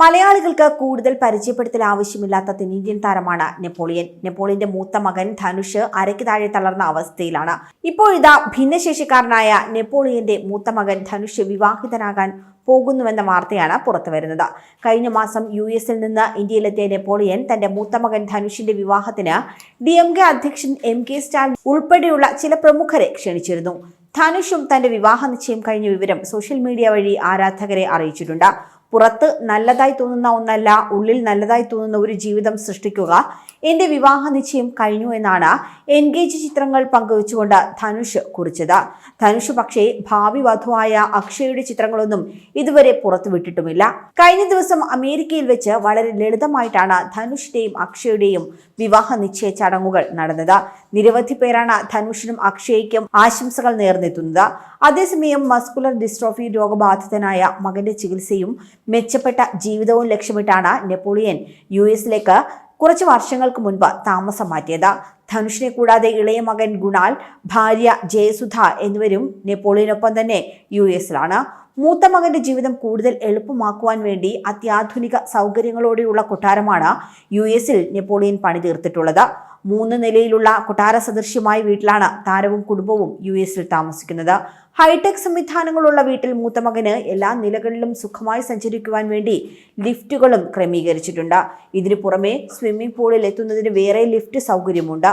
മലയാളികൾക്ക് കൂടുതൽ പരിചയപ്പെടുത്തൽ ആവശ്യമില്ലാത്ത തെന്നിന്ത്യൻ താരമാണ് നെപ്പോളിയൻ. നെപ്പോളിയന്റെ മൂത്ത മകൻ ധനുഷ് അരയ്ക്ക് താഴെ തളർന്ന അവസ്ഥയിലാണ്. ഇപ്പോഴിതാ ഭിന്നശേഷിക്കാരനായ നെപ്പോളിയന്റെ മൂത്ത മകൻ ധനുഷ് വിവാഹിതനാകാൻ പോകുന്നുവെന്ന വാർത്തയാണ് പുറത്തുവരുന്നത്. കഴിഞ്ഞ മാസം യു എസിൽ നിന്ന് ഇന്ത്യയിലെത്തിയ നെപ്പോളിയൻ തന്റെ മൂത്ത മകൻ ധനുഷിന്റെ വിവാഹത്തിന് ഡി എം കെ അധ്യക്ഷൻ എം കെ സ്റ്റാലിൻ ഉൾപ്പെടെയുള്ള ചില പ്രമുഖരെ ക്ഷണിച്ചിരുന്നു. ധനുഷും തന്റെ വിവാഹ നിശ്ചയം കഴിഞ്ഞ വിവരം സോഷ്യൽ മീഡിയ വഴി ആരാധകരെ അറിയിച്ചിട്ടുണ്ട്. പുറത്ത് നല്ലതായി തോന്നുന്ന ഒന്നല്ല ഉള്ളിൽ നല്ലതായി തോന്നുന്ന ഒരു ജീവിതം സൃഷ്ടിക്കുക. എന്റെ വിവാഹ നിശ്ചയം കഴിഞ്ഞു എന്നാണ് എൻഗേജ് ചിത്രങ്ങൾ പങ്കുവച്ചുകൊണ്ട് ധനുഷ് കുറിച്ചത്. ധനുഷ് പക്ഷേ ഭാവി വധുവായ അക്ഷയുടെ ചിത്രങ്ങളൊന്നും ഇതുവരെ പുറത്തുവിട്ടിട്ടുമില്ല കഴിഞ്ഞ ദിവസം അമേരിക്കയിൽ വെച്ച് വളരെ ലളിതമായിട്ടാണ് ധനുഷിന്റെയും അക്ഷയുടെയും വിവാഹ നിശ്ചയ ചടങ്ങുകൾ നടന്നത്. നിരവധി പേരാണ് ധനുഷിനും അക്ഷയ്ക്കും ആശംസകൾ നേർന്നെത്തുന്നത്. അതേസമയം മസ്കുലർ ഡിസ്ട്രോഫി രോഗബാധിതനായ മകന്റെ ചികിത്സയും മെച്ചപ്പെട്ട ജീവിതവും ലക്ഷ്യമിട്ടാണ് നെപ്പോളിയൻ യു എസിലേക്ക് കുറച്ച് വർഷങ്ങൾക്ക് മുൻപ് താമസം മാറ്റിയത്. ധനുഷിനെ കൂടാതെ ഇളയ മകൻ ഗുണാൽ ഭാര്യ ജയസുധ എന്നിവരും നെപ്പോളിയനൊപ്പം തന്നെ യു എസിലാണ്. മൂത്ത മകന്റെ ജീവിതം കൂടുതൽ എളുപ്പമാക്കുവാൻ വേണ്ടി അത്യാധുനിക സൗകര്യങ്ങളോടെയുള്ള കൊട്ടാരമാണ് യു എസിൽ നെപ്പോളിയൻ പണിതീർത്തിട്ടുള്ളത്. മൂന്ന് നിലയിലുള്ള കൊട്ടാര സദൃശ്യമായ വീട്ടിലാണ് താരവും കുടുംബവും യു എസിൽ താമസിക്കുന്നത്. ഹൈടെക് സംവിധാനങ്ങളുള്ള വീട്ടിൽ മൂത്തമകന് എല്ലാ നിലകളിലും സുഖമായി സഞ്ചരിക്കുവാൻ വേണ്ടി ലിഫ്റ്റുകളും ക്രമീകരിച്ചിട്ടുണ്ട്. ഇതിനു പുറമെ സ്വിമ്മിംഗ് പൂളിൽ എത്തുന്നതിന് വേറെ ലിഫ്റ്റ് സൗകര്യമുണ്ട്.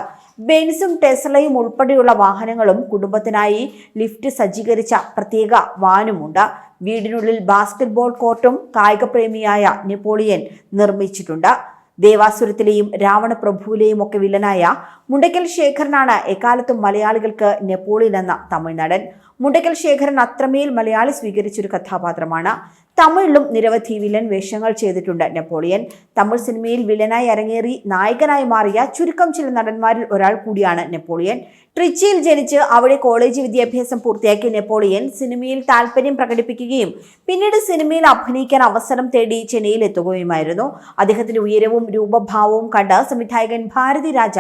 ബെൻസും ടെസ്ലയും ഉൾപ്പെടെയുള്ള വാഹനങ്ങളും കുടുംബത്തിനായി ലിഫ്റ്റ് സജ്ജീകരിച്ച പ്രത്യേക വാനുമുണ്ട്. വീടിനുള്ളിൽ ബാസ്കറ്റ്ബോൾ കോർട്ടും കായികപ്രേമിയായ നെപ്പോളിയൻ നിർമ്മിച്ചിട്ടുണ്ട്. ദേവാസുരത്തിലെയും രാവണപ്രഭുവിലെയും ഒക്കെ വില്ലനായ മുണ്ടയ്ക്കൽ ശേഖരനാണ് എക്കാലത്തും മലയാളികൾക്ക് നെപ്പോളിയൻ എന്ന തമിഴ് നടൻ മുണ്ടയ്ക്കൽ ശേഖരൻ അത്രമേൽ മലയാളി സ്വീകരിച്ചൊരു കഥാപാത്രമാണ്. തമിഴിലും നിരവധി വില്ലൻ വേഷങ്ങൾ ചെയ്തിട്ടുണ്ട് നെപ്പോളിയൻ. തമിഴ് സിനിമയിൽ വില്ലനായി അരങ്ങേറി നായകനായി മാറിയ ചുരുക്കം ചില നടന്മാരിൽ ഒരാൾ കൂടിയാണ് നെപ്പോളിയൻ. ട്രിച്ചിയിൽ ജനിച്ച് അവിടെ കോളേജ് വിദ്യാഭ്യാസം പൂർത്തിയാക്കിയ നെപ്പോളിയൻ സിനിമയിൽ താല്പര്യം പ്രകടിപ്പിക്കുകയും പിന്നീട് സിനിമയിൽ അഭിനയിക്കാൻ അവസരം തേടി ചെന്നൈയിൽ എത്തുകയുമായിരുന്നു. അദ്ദേഹത്തിന്റെ ഉയരവും രൂപഭാവവും കണ്ട് സംവിധായകൻ ഭാരതി രാജ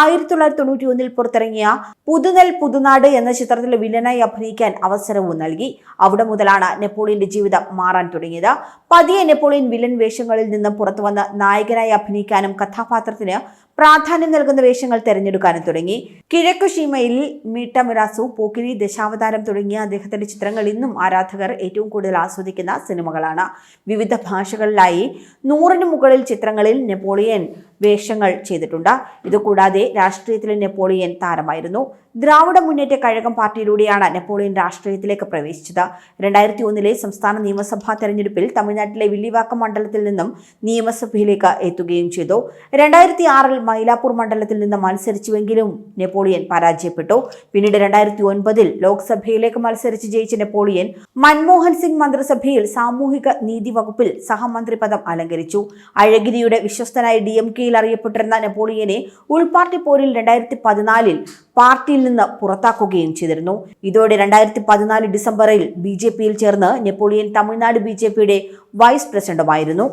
ആയിരത്തി തൊള്ളായിരത്തി തൊണ്ണൂറ്റി ഒന്നിൽ പുറത്തിറങ്ങിയ പുതുനെൽ പുതുനാട് എന്ന ചിത്രത്തിലെ വില്ലനായി അഭിനയിക്കാൻ അവസരവും നൽകി. അവിടെ മുതലാണ് നെപ്പോളിയന്റെ ജീവിതം മാറാൻ തുടങ്ങിയത്. പതിയെ നെപ്പോളിയൻ വില്ലൻ വേഷങ്ങളിൽ നിന്ന് പുറത്തു വന്ന് നായകനായി അഭിനയിക്കാനും കഥാപാത്രത്തിന് പ്രാധാന്യം നൽകുന്ന വേഷങ്ങൾ തിരഞ്ഞെടുക്കാനും തുടങ്ങി. കിഴക്കു ഷീമയിൽ മീട്ടമിറാസു പോക്കിരി ദശാവതാരം തുടങ്ങിയ അദ്ദേഹത്തിന്റെ ചിത്രങ്ങൾ ഇന്നും ആരാധകർ ഏറ്റവും കൂടുതൽ ആസ്വദിക്കുന്ന സിനിമകളാണ്. വിവിധ ഭാഷകളിലായി നൂറിന് മുകളിൽ ചിത്രങ്ങളിൽ നെപ്പോളിയൻ വേഷങ്ങൾ ചെയ്തിട്ടുണ്ട്. ഇതുകൂടാതെ രാഷ്ട്രീയത്തിലെ നെപ്പോളിയൻ താരമായിരുന്നു. ദ്രാവിഡ മുന്നേറ്റ കഴകം പാർട്ടിയിലൂടെയാണ് നെപ്പോളിയൻ രാഷ്ട്രീയത്തിലേക്ക് പ്രവേശിച്ചത്. രണ്ടായിരത്തി ഒന്നിലെ സംസ്ഥാന നിയമസഭാ തെരഞ്ഞെടുപ്പിൽ തമിഴ്നാട്ടിലെ വില്ലിവാക്കം മണ്ഡലത്തിൽ നിന്നും നിയമസഭയിലേക്ക് എത്തുകയും ചെയ്തു. രണ്ടായിരത്തി ആറിൽ മൈലാപ്പൂർ മണ്ഡലത്തിൽ നിന്ന് മത്സരിച്ചുവെങ്കിലും നെപ്പോളിയൻ പരാജയപ്പെട്ടു. പിന്നീട് രണ്ടായിരത്തി ഒൻപതിൽ ലോക്സഭയിലേക്ക് മത്സരിച്ച് ജയിച്ച നെപ്പോളിയൻ മൻമോഹൻ സിംഗ് മന്ത്രിസഭയിൽ സാമൂഹിക നീതി വകുപ്പിൽ സഹമന്ത്രി പദം അലങ്കരിച്ചു. അഴഗിരിയുടെ വിശ്വസ്തനായ ഡി എം കെയിൽ അറിയപ്പെട്ടിരുന്ന നെപ്പോളിയനെ ഉൾപാർട്ടി പോരിൽ രണ്ടായിരത്തി പതിനാലിൽ പാർട്ടിയിൽ നിന്ന് പുറത്താക്കുകയും ചെയ്തിരുന്നു. ഇതോടെ രണ്ടായിരത്തി പതിനാല് ഡിസംബറിൽ ബി ജെ പിയിൽ ചേർന്ന് നെപ്പോളിയൻ തമിഴ്നാട് ബി ജെ പിയുടെ വൈസ് പ്രസിഡന്റുമായിരുന്നു.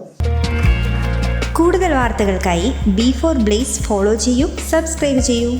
കൂടുതൽ വാർത്തകൾക്കായി ബി ഫോർ ബ്ലേസ് ഫോളോ ചെയ്യൂ സബ്സ്ക്രൈബ് ചെയ്യൂ.